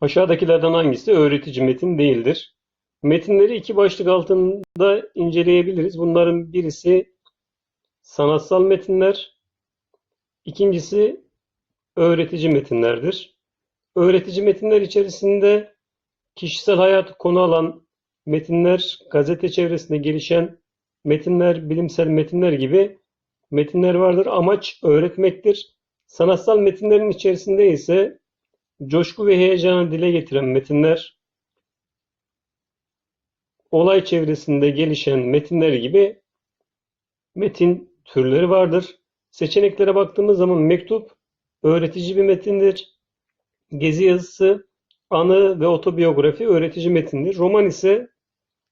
Aşağıdakilerden hangisi öğretici metin değildir? Metinleri iki başlık altında inceleyebiliriz. Bunların birisi sanatsal metinler, ikincisi öğretici metinlerdir. Öğretici metinler içerisinde kişisel hayatı konu alan metinler, gazete çevresinde gelişen metinler, bilimsel metinler gibi metinler vardır. Amaç öğretmektir. Sanatsal metinlerin içerisinde ise coşku ve heyecanı dile getiren metinler, olay çevresinde gelişen metinler gibi metin türleri vardır. Seçeneklere baktığımız zaman mektup öğretici bir metindir. Gezi yazısı, anı ve otobiyografi öğretici metindir. Roman ise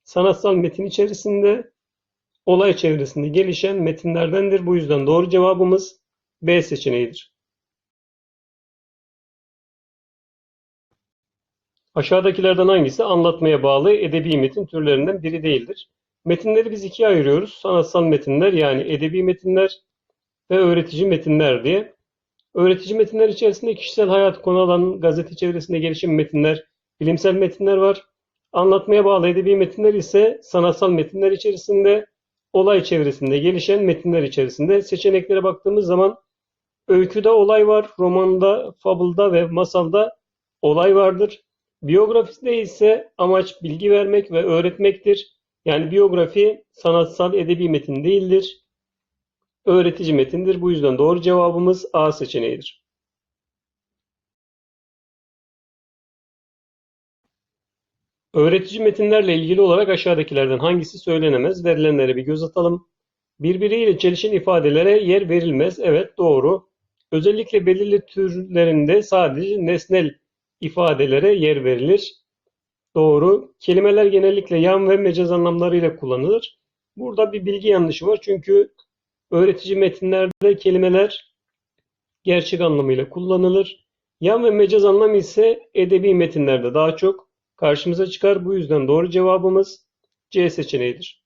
sanatsal metin içerisinde olay çevresinde gelişen metinlerdendir. Bu yüzden doğru cevabımız B seçeneğidir. Aşağıdakilerden hangisi anlatmaya bağlı edebi metin türlerinden biri değildir? Metinleri biz ikiye ayırıyoruz. Sanatsal metinler yani edebi metinler ve öğretici metinler diye. Öğretici metinler içerisinde kişisel hayat konu alan gazete çevresinde gelişen metinler, bilimsel metinler var. Anlatmaya bağlı edebi metinler ise sanatsal metinler içerisinde, olay çevresinde gelişen metinler içerisinde. Seçeneklere baktığımız zaman öyküde olay var, romanda, fabılda ve masalda olay vardır. Biyografide ise amaç bilgi vermek ve öğretmektir. Yani biyografi sanatsal edebi metin değildir. Öğretici metindir. Bu yüzden doğru cevabımız A seçeneğidir. Öğretici metinlerle ilgili olarak aşağıdakilerden hangisi söylenemez? Verilenlere bir göz atalım. Birbiriyle çelişen ifadelere yer verilmez. Evet doğru. Özellikle belirli türlerinde sadece nesnel ifadelere yer verilir. Doğru. Kelimeler genellikle yan ve mecaz anlamlarıyla kullanılır. Burada bir bilgi yanlışı var. Çünkü öğretici metinlerde kelimeler gerçek anlamıyla kullanılır. Yan ve mecaz anlamı ise edebi metinlerde daha çok karşımıza çıkar. Bu yüzden doğru cevabımız C seçeneğidir.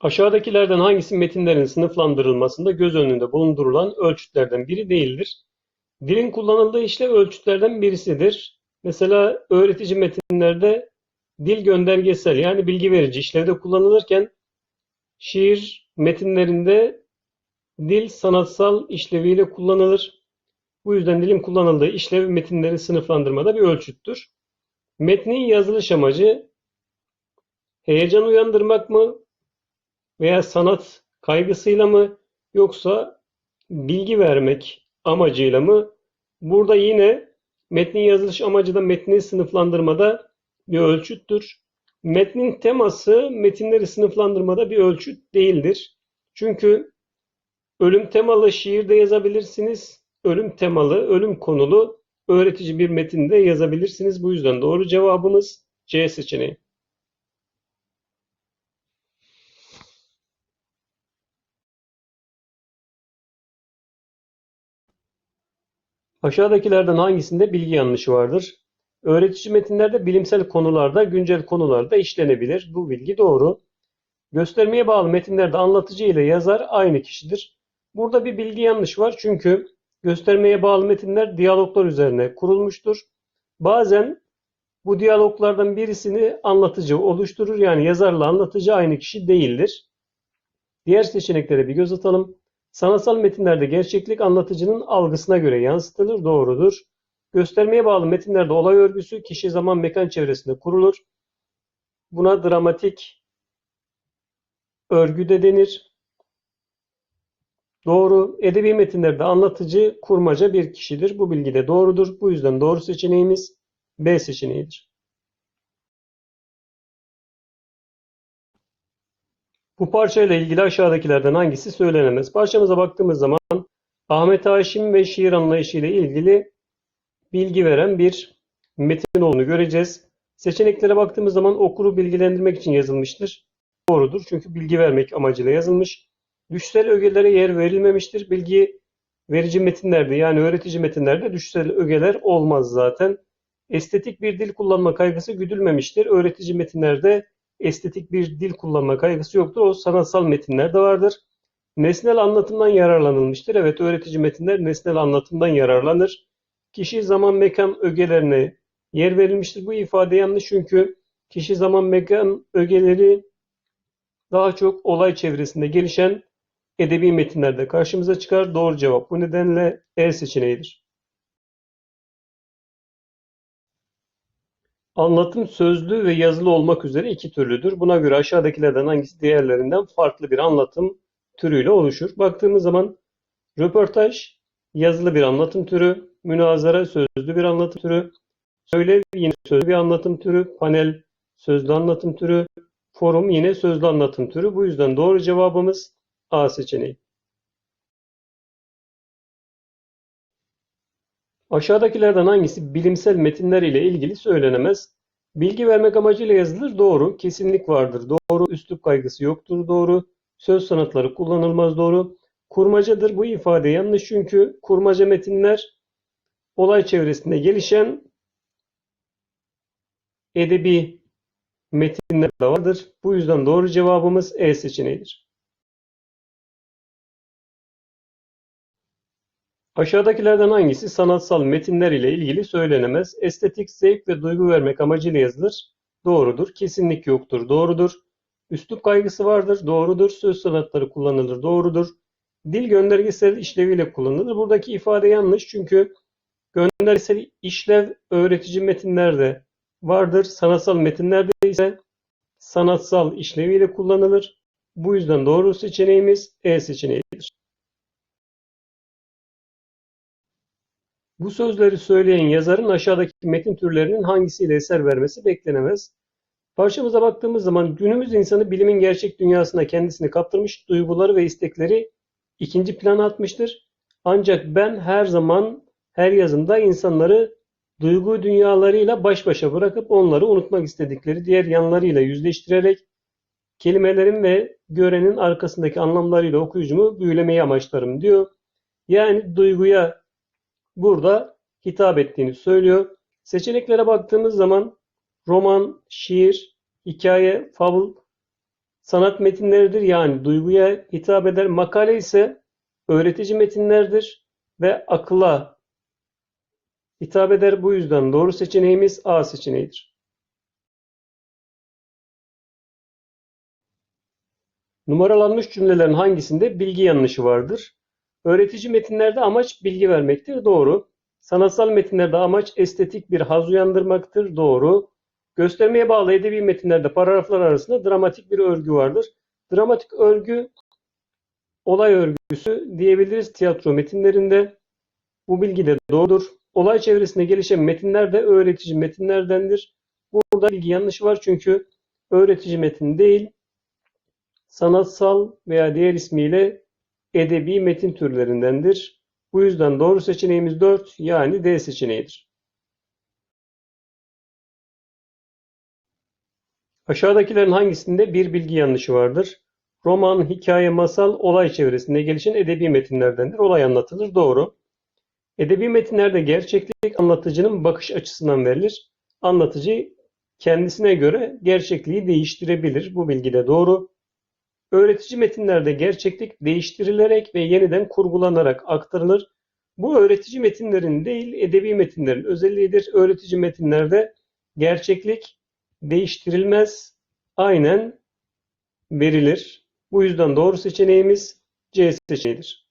Aşağıdakilerden hangisi metinlerin sınıflandırılmasında göz önünde bulundurulan ölçütlerden biri değildir? Dilin kullanıldığı işlev ölçütlerden birisidir. Mesela öğretici metinlerde dil göndergesel yani bilgi verici işlevde kullanılırken şiir metinlerinde dil sanatsal işleviyle kullanılır. Bu yüzden dilin kullanıldığı işlev metinleri sınıflandırmada bir ölçüttür. Metnin yazılış amacı heyecan uyandırmak mı veya sanat kaygısıyla mı yoksa bilgi vermek amacıyla mı? Burada yine metnin yazılış amacı da metni sınıflandırmada bir ölçüttür. Metnin teması metinleri sınıflandırmada bir ölçüt değildir. Çünkü ölüm temalı şiirde yazabilirsiniz. Ölüm temalı, ölüm konulu öğretici bir metinde yazabilirsiniz. Bu yüzden doğru cevabımız C seçeneği. Aşağıdakilerden hangisinde bilgi yanlışı vardır? Öğretici metinlerde bilimsel konularda, güncel konularda işlenebilir. Bu bilgi doğru. Göstermeye bağlı metinlerde anlatıcı ile yazar aynı kişidir. Burada bir bilgi yanlış var çünkü göstermeye bağlı metinler diyaloglar üzerine kurulmuştur. Bazen bu diyaloglardan birisini anlatıcı oluşturur. Yani yazarla anlatıcı aynı kişi değildir. Diğer seçeneklere bir göz atalım. Sanatsal metinlerde gerçeklik anlatıcının algısına göre yansıtılır, doğrudur. Göstermeye bağlı metinlerde olay örgüsü kişi zaman mekan çevresinde kurulur. Buna dramatik örgü de denir. Doğru. Edebi metinlerde anlatıcı kurmaca bir kişidir. Bu bilgi de doğrudur. Bu yüzden doğru seçeneğimiz B seçeneğidir. Bu parçayla ilgili aşağıdakilerden hangisi söylenemez? Parçamıza baktığımız zaman Ahmet Haşim ve şiir anlayışı ile ilgili bilgi veren bir metin olduğunu göreceğiz. Seçeneklere baktığımız zaman okuru bilgilendirmek için yazılmıştır. Doğrudur çünkü bilgi vermek amacıyla yazılmış. Düşsel ögelere yer verilmemiştir. Bilgi verici metinlerde yani öğretici metinlerde düşsel ögeler olmaz zaten. Estetik bir dil kullanma kaygısı güdülmemiştir. Öğretici metinlerde estetik bir dil kullanma kaygısı yoktur. O sanatsal metinlerde vardır. Nesnel anlatımdan yararlanılmıştır. Evet, öğretici metinler nesnel anlatımdan yararlanır. Kişi, zaman, mekan ögelerine yer verilmiştir. Bu ifade yanlış çünkü kişi, zaman, mekan ögeleri daha çok olay çevresinde gelişen edebi metinlerde karşımıza çıkar. Doğru cevap bu nedenle E seçeneğidir. Anlatım sözlü ve yazılı olmak üzere iki türlüdür. Buna göre aşağıdakilerden hangisi diğerlerinden farklı bir anlatım türüyle oluşur? Baktığımız zaman röportaj yazılı bir anlatım türü, münazara sözlü bir anlatım türü, söylev yine sözlü bir anlatım türü, panel sözlü anlatım türü, forum yine sözlü anlatım türü. Bu yüzden doğru cevabımız A seçeneği. Aşağıdakilerden hangisi bilimsel metinler ile ilgili söylenemez? Bilgi vermek amacıyla yazılır. Doğru. Kesinlik vardır. Doğru. Üslup kaygısı yoktur. Doğru. Söz sanatları kullanılmaz. Doğru. Kurmacadır. Bu ifade yanlış çünkü kurmaca metinler olay çevresinde gelişen edebi metinler de vardır. Bu yüzden doğru cevabımız E seçeneğidir. Aşağıdakilerden hangisi sanatsal metinler ile ilgili söylenemez? Estetik, zevk ve duygu vermek amacıyla yazılır. Doğrudur. Kesinlik yoktur. Doğrudur. Üslup kaygısı vardır. Doğrudur. Söz sanatları kullanılır. Doğrudur. Dil göndergesel işleviyle kullanılır. Buradaki ifade yanlış çünkü göndergesel işlev öğretici metinlerde vardır. Sanatsal metinlerde ise sanatsal işleviyle kullanılır. Bu yüzden doğru seçeneğimiz E seçeneğidir. Bu sözleri söyleyen yazarın aşağıdaki metin türlerinin hangisiyle eser vermesi beklenemez. Parçamıza baktığımız zaman günümüz insanı bilimin gerçek dünyasına kendisini kaptırmış, duyguları ve istekleri ikinci plana atmıştır. Ancak ben her zaman her yazımda insanları duygu dünyalarıyla baş başa bırakıp onları unutmak istedikleri diğer yanlarıyla yüzleştirerek kelimelerin ve görenin arkasındaki anlamlarıyla okuyucumu büyülemeyi amaçlarım diyor. Yani duyguya burada hitap ettiğini söylüyor. Seçeneklere baktığımız zaman roman, şiir, hikaye, fabul sanat metinleridir. Yani duyguya hitap eder. Makale ise öğretici metinlerdir ve akılla hitap eder. Bu yüzden doğru seçeneğimiz A seçeneğidir. Numaralanmış cümlelerin hangisinde bilgi yanlışı vardır? Öğretici metinlerde amaç bilgi vermektir. Doğru. Sanatsal metinlerde amaç estetik bir haz uyandırmaktır. Doğru. Göstermeye bağlı edebi metinlerde paragraflar arasında dramatik bir örgü vardır. Dramatik örgü olay örgüsü diyebiliriz tiyatro metinlerinde. Bu bilgi de doğrudur. Olay çevresinde gelişen metinler de öğretici metinlerdendir. Burada bilgi yanlış var çünkü öğretici metin değil, sanatsal veya diğer ismiyle edebi metin türlerindendir. Bu yüzden doğru seçeneğimiz 4 yani D seçeneğidir. Aşağıdakilerin hangisinde bir bilgi yanlışı vardır? Roman, hikaye, masal, olay çevresinde gelişen edebi metinlerdendir. Olay anlatılır. Doğru. Edebi metinlerde gerçeklik anlatıcının bakış açısından verilir. Anlatıcı kendisine göre gerçekliği değiştirebilir. Bu bilgi de doğru. Öğretici metinlerde gerçeklik değiştirilerek ve yeniden kurgulanarak aktarılır. Bu öğretici metinlerin değil, edebi metinlerin özelliğidir. Öğretici metinlerde gerçeklik değiştirilmez, aynen verilir. Bu yüzden doğru seçeneğimiz C seçeneğidir.